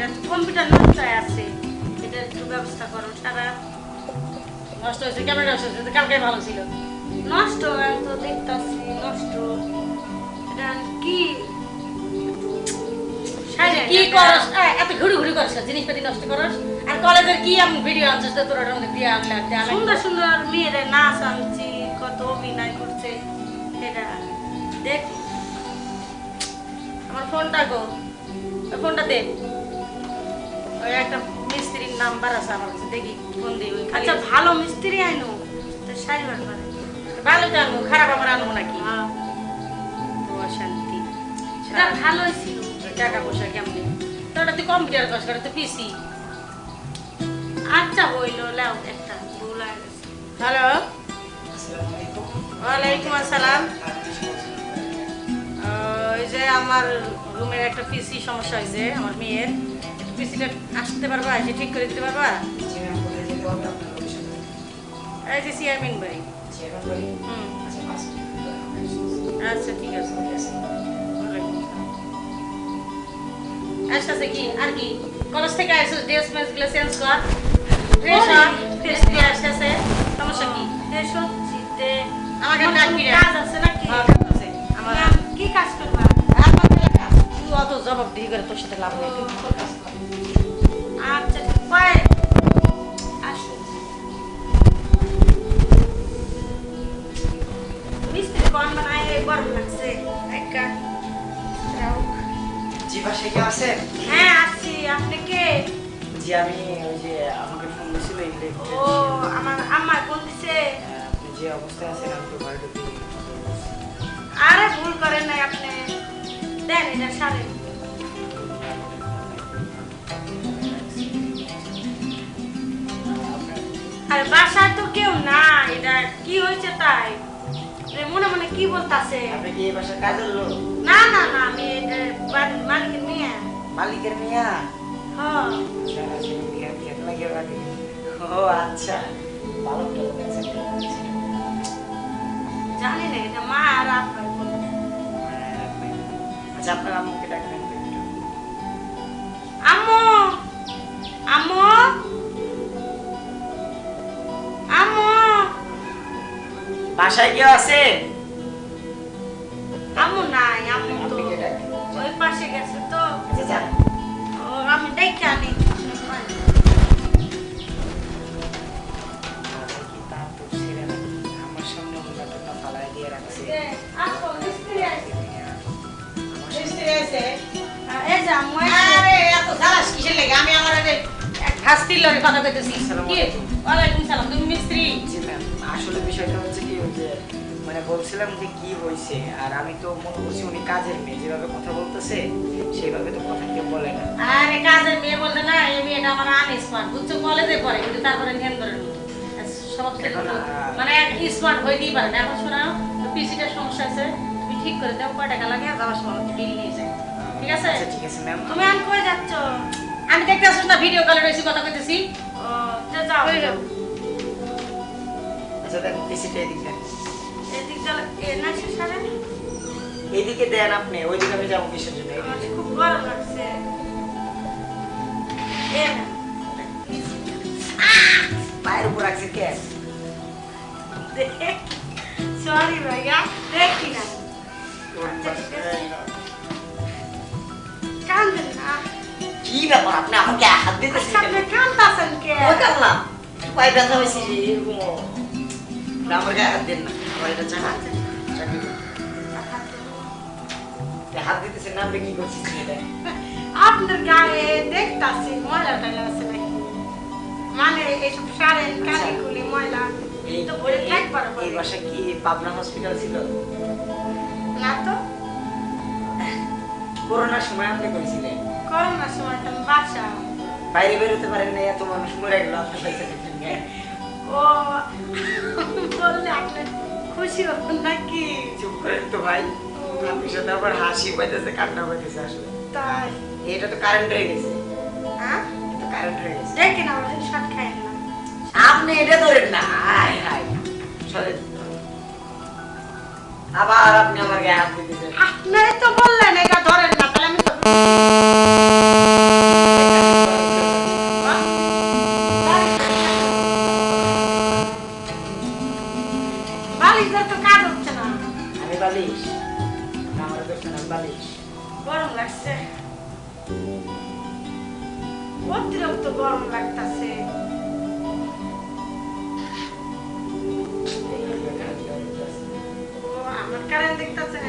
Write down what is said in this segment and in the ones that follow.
এটা কম্পিউটার নষ্ট হয়ে আছে। এটা একটু ব্যবস্থা করো সারা নষ্ট হয়েছে কেমন নষ্ট হয়েছে কালকে ভালো ছিল। নষ্ট আমি তো দেখতাছি নষ্ট। এটা কি? কি করস? এত ঘুরি ঘুরি করস জিনিসপাতি নষ্ট করস? আর কলেজের কি আমি ভিডিও আনছিস তোর মধ্যে দিয়ে আনলে। সুন্দর সুন্দর মেয়েরা নাচ আনছি কত অভিনয় করছে। এটা দেখ। আমার ফোনটা গো ফোনটা দে। ওই একটা মিস্ত্রির নাম্বার আছে আমার কাছে দেখি ফোন দিই ওই আচ্ছা ভালো মিস্ত্রি আইনো। তো পারে। ভালো জানব খারাপ আমার আনব নাকি? হ্যাঁ, তো শান্তি এটা ভালোই ছিল। টাকা পয়সা কেমনি? তোরা তুই কম্পিউটার কাজ করে তো পিসি আচ্ছা হইল লাও একটা ভুল হ্যালো ওয়ালাইকুম আসসালাম। ওই যে আমার রুমের একটা পিসি সমস্যা হয়েছে আমার মেয়ের। পিসিটা আসতে পারবা এসে ঠিক করে দিতে পারবা? এই যে চেয়ারম্যান বাড়ি আচ্ছা ঠিক আছে। আসতেছে কি? আর কি? কলেজ থেকে আসছিস ড্রেস ম্যাচগুলো চেঞ্জ কর। ফ্রেশ হ ফ্রেশ দিয়ে আসতেছে। সমস্যা কি? এ সত্যি তে আমাকে কাজ আছে নাকি। আমার কি কাজ করবা। তুই অত জবাবদিহি করে তোর সাথে লাভ নেই। আচ্ছা আছেন হ্যাঁ আসছি আপনি কে? জি আমি ওই যে আমাকে ফোন ও আমার আম্মা কোন দিছে? আপনি যে অবস্থায় আছেন আমি তো ঘরে আরে ভুল করেন নাই আপনি। দেন এটা সারেন। আরে বাসায় তো কেউ না এটা কি হয়েছে তাই? মনে মনে কি বলতাছে? আপনি কি এই বাসার কাজের লোক? না না না আমি এটা মালিকের মেয়ে। মালিকের মিয়া? হ্যাঁ। আচ্ছা, আচ্ছা, লাগিয়ে রাখি ও আচ্ছা। ভালো তো জানি না এটা মা আর আব্বা। আচ্ছা আপনার আম্মুকে ডাকবেন। বাসায় কেউ আছে আম্মু নাই আম্মু তো ওই পাশে গেছে তো আচ্ছা আমি দেখে আনি আচ্ছা? আমি আমার ভাস্তির লগে কথা কইতেছি। কি? আলাইকুম। ওয়ালাইকুম সালাম। তুমি মিস্ত্রি? আসলে বিষয়টা বলছিলাম যে কি হয়েছে আর আমি তো মনে করছি উনি কাজের মেয়ে যেভাবে কথা বলতেছে সেভাবে তো কথা কেউ বলে না। আরে, কাজের মেয়ে বলতে না, এই মেয়েটা আমার unsmart। বুঝছ? কলেজে পড়ে, কিন্তু তারপরে ধ্যান ধরে আহ, মানে স্মার্ট হইতেই পারে না। এখন শোনাও পিসিটার সমস্যা আছে তুমি ঠিক করে দাও কয় টাকা লাগে যাওয়ার সময় বিল নিয়ে যায় ঠিক আছে? আচ্ছা ঠিক আছে ম্যাম তুমি আর কই যাচ্ছ। আমি দেখতে আসছিস না ভিডিও কলে রয়েছি কথা কইতেছি। ও যাও। আচ্ছা দেন পিসিটা এদিক। দেন এদিক চলে এ সারে? এদিকে দেন আপনি ওইদিকে আমি যাব কিসের জন্য? খুব গরম লাগছে। পায়ের উপর রাখছে কে? সরি ভাইয়া দেখি না। কান্দেন না। কি ব্যাপার আপনি আমাকে হাত দিতেছেন আচ্ছা আপনি কান্দাছেন কে? ওই কান্না পায়ে ব্যথা হয়েছে এরকম না, আমার গায়ে হাত দেন না। এটা চাকা চাকরি হাত। দিতেছেন না আপনি কি করছিস আপনার গায়ে দেখতাছি ময়লা টয়লা আছে নাকি? মানে এইসব সারেন কালি কুলি ময়লা তো ভরে থাকবার এই- এই বাসা কি পাবনা হসপিটাল ছিল? না তো। করোনার সময় আপনি করেছিলেন? করোনার সময় তো বাসা। বাইরে বেরোতে পারেন না এত মানুষ মরে গেল আপনি পয়সা ও বললে আপনি খুশি নাকি? চুপ করেন তো ভাই। আপনার সাথে আবার হাসি পাইতেছে কান্না পাইতেছে আসলে। তাই? এটা তো কারেন্ট হয়ে গেছে। হ্যাঁ? কারেন্ট হয়ে গেছে। না। আপনি এটা ধরেন না হাই হাই সরে আবার আপনি আমার গায়ে হাত দিতেছেন। আপনি তো বললেন এটা ধরেন বালিশদের তো কাজ হচ্ছে না। আমি বালিশ। আমার দোষ না বালিশ। গরম লাগছে। অতিরিক্ত গরম লাগতেছে। আমার কারেন্ট দেখতেছে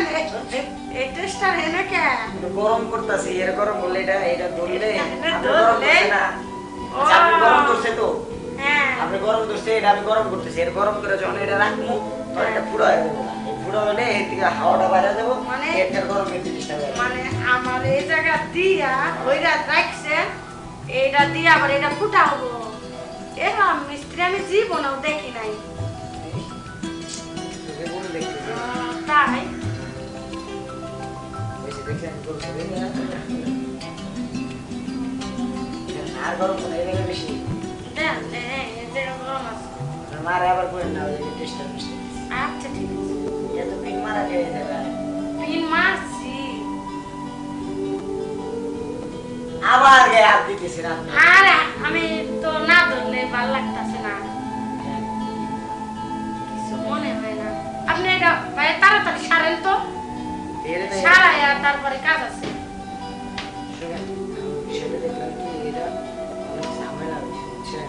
এই গরম করতেছি এর গরম এটা এটা ধরলে ধরলে? না আচ্ছা, আপনি গরম করছে তো হ্যাঁ আপনি গরম করছে এটা আমি গরম করতেছি এর গরম করে যখন এটা রাখব তখন এটা পুরো হয়ে যাবে পুরো হলে এর থেকে হাওয়াটা বাইরে যাব মানে- এটার গরম জিনিসটা মানে আমার এই জায়গা দিয়া ওই রাত রাখছে এইটা দিয়ে আবার এটা ফুটা হব এরকম মিস্ত্রি আমি জীবনেও দেখি নাই তাই আমি তো না ধরলে ভালো লাগতাছে না মনে হয় না আপনি এটা তাড়াতাড়ি সারেন তো তো- সারাইয়া তারপরে কাজ আছে। বিষয়টা দেখলাম কি এটা অনেক ঝামেলা হয়েছে, বুঝছেন?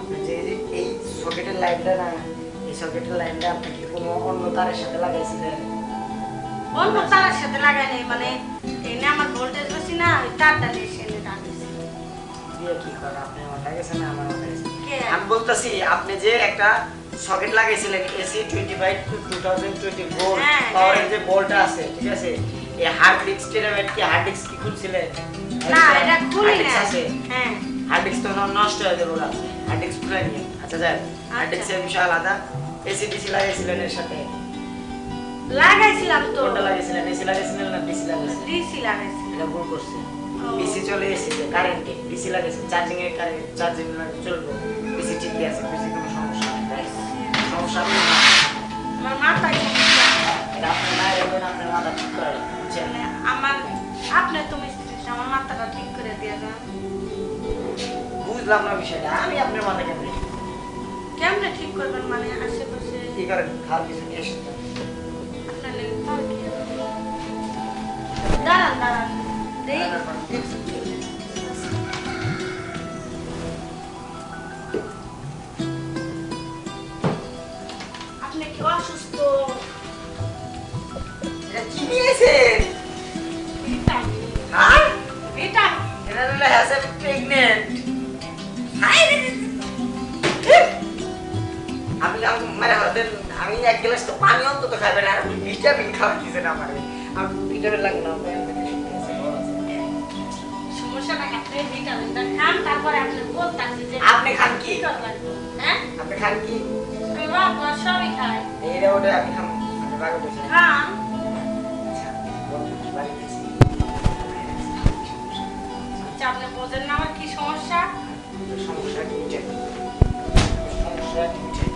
আপনি যে যে এই সকেটের লাইনটা না এই সকেটের লাইনটা আপনি কি কোনো অন্য তারের সাথে লাগাইছিলেন? অন্য তারের সাথে লাগাই নাই মানে এনে আমার ভোল্টেজ বেশি না ওই তারটা নিয়ে এসে এনে দিয়ে কি করে? আপনি না আমার? আমি বলতেছি আপনি যে একটা socket লাগাইছিলেন AC twenty five two two thousand twenty four পাওয়ারের। যে বলটা আছে ঠিক আছে? এই হার্ড ডিস্ক টেরাবাইট কি হার্ড ডিস্ক কি খুলছিলেন? না এটা খুলি না আছে? হ্যাঁ। হার্ড ডিস্ক তো নষ্ট হয়ে যাবে ওরা। হার্ড ডিস্ক খুলে নিয়ে। আচ্ছা যাই হার্ড ডিস্কের বিষয় আলাদা। এসি ডিসি লাগাইছিলেন এর সাথে? লাগাইছিলাম তো। কোনটা লাগাইছিলেন? এসি লাগাইছিলেন না ডিসি লাগাইছিলেন? ডিসি লাগাইছি এটা ভুল করছে। ডিসি চলে এসেছে কারেন্টে ডিসি লাগাইছে চার্জিং এর কারেন্ট চার্জিং চলবে। ডিসি ঠিকই আছে ডিসি আমার মাথায় সমস্যা। আপনার মাথা ঠিক করে বুঝছেন আমার আপনি তো আমার মাথাটা ঠিক করে দিয়ে যান বুঝলাম না বিষয়টা আমি আপনার মাথা কেন কেমনে ঠিক করবেন মানে আশেপাশে কি করেন খাওয়ার কিছু নিয়ে? দাঁড়ান দাঁড়ান দেই মানে হতেন আমি এক গ্লাস তো পানি অন্তত খাবেন আর ভিটামিন খাওয়া দিয়েছেন আমার। আমি ভিটামিন লাগবে না আমার আপনি খান খান কি? হ্যাঁ? আপনি খান কি? আমি খাই। এইটা ওটা আমি খাম আপনি বাগে বসে খান। আপনি বোঝেন না আমার কি সমস্যা? সমস্যা কি সমস্যা কি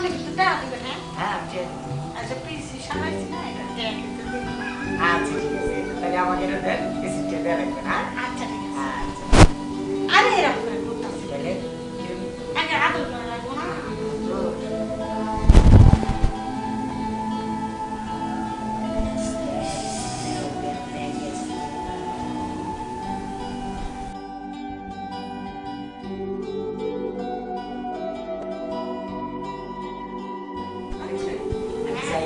হ্যাঁ আচ্ছা পিসি সারাইছি না এটা দেখ একটু ঠিক আছে তাহলে আমাকে এটা দেন রিসিপ্টটা দেওয়া ঠিক আছে আচ্ছা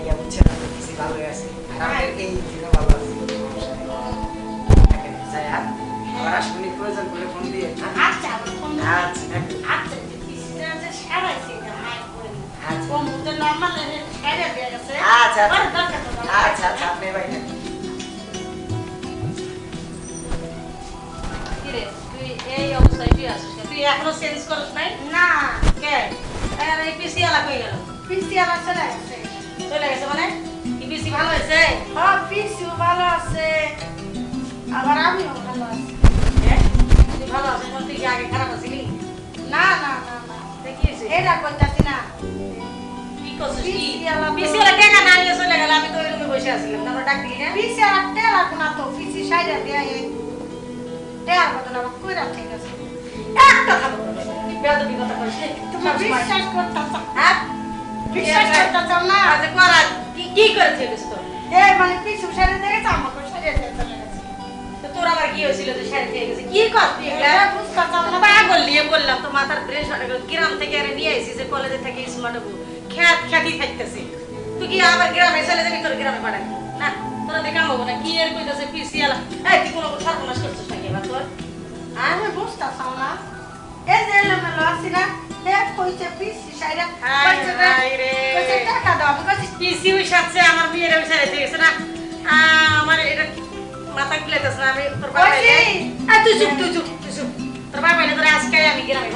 জায়গা বুঝছেন আমি কিছু ভালো আছে আর আমাদের এই দিনে ভালো আছে আবার আসবেন প্রয়োজন করলে ফোন দিয়ে? আচ্ছা ফোন আচ্ছা আচ্ছা করে। আচ্ছা আচ্ছা, আচ্ছা। আচ্ছা আচ্ছা আপনি ভাই এই অবস্থায় তুই আসিস তুই এখনও চেঞ্জ করিস নাই না কে আর এই পিসি আলা কই গেল পিসি চলে গেছে চলে গেছে মানে? পিসি ভালো হয়েছে হ্যাঁ পিসিও ভালো আছে। আবার আমিও ভালো আছি? তুই ভালো আছিস তুই কি আগে খারাপ আছিলি না না না না। দেখি এটা করতেছি না। কি করছিস? কি? পিসি আলা টাকা না নিয়ে চলে গেল আমি তো ওই রুমে বসে আছিলাম আমরা ডাক দিলি না? পিসি আর টেলা কোনা তো পিসি সাইডে দিয়ে টেলার বদলে আমার কইরা ঠিক আছে। একটা খাব বেয়াদবি কথা কইস তুমি বিশ্বাস করতেছ হ্যাঁ? বিশ্বাস করতেছ না? আজ করা কি কি করেছে বেশ তো এ মানে পিসি সাইডে দেখেছ আমাকে সাইডে চলে গেছে তো তোর আবার কি হয়েছিল যে শাড়ি খেয়ে গেছে? কি করতি এগুলা এটা না। পাগল নিয়ে বললাম তো মাথার ব্রেন শর্ট গেল। গ্রাম থেকে আরে নিয়ে আইসি যে কলেজে থেকে স্মার্ট হব খ্যাত খ্যাতি থাকতেছে। তুই কি আবার গ্রামে চলে যাবি তোর গ্রামে পাঠাবি? না তোরা দেখা হব না। কি এর কইতাছে পিসি আলা এই তুই কোনো সর্বনাশ করছিস নাকি এবার তোর? আমি বুঝতেছ না। এই যে এলোমেলো আছি না দেখ কইছে পিসি সাইডে কইছে যে রে। কইছে টাকা দাও আমি কইছি পিসি সাথে আমার মেয়ের ছেড়ে গেছে না। আমার এটা মাথা খুলেতেছে না আমি তোর বাবা। আ তুই চুপ তুই চুপ তুই চুপ। তোর বাবা এলে তোর আজকে আমি গ্রামে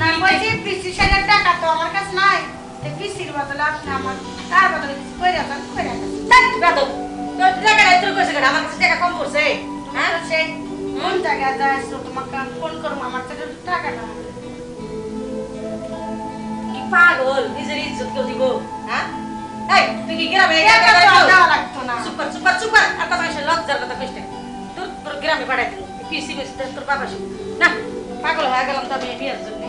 না কইছি পিসি সাইডে টাকা তো আমার কাছে নাই। তে পিসির বদলে আপনি আমার তার বদলে কিছু কইরা দেন কইরা দেন তাই বেদব তোর টাকা তোর কইছে আমার কাছে টাকা কম পড়ছে। হ্যাঁ? সেই কোন জায়গায় যাইছো তোমাকে ফোন করব আমার থেকে টাকা পাগল নিজের ইজ্জত কেউ দিব। হ্যাঁ? এই তুই কি গ্রামে সুপার সুপার সুপার এত মানুষের লজ্জার কথা কইস না। তোর তোর গ্রামে পাঠাই দিল। পিসি কইছে তোর- তোর বাবা না পাগল হয়ে গেলাম তো আমি বিয়ের জন্য।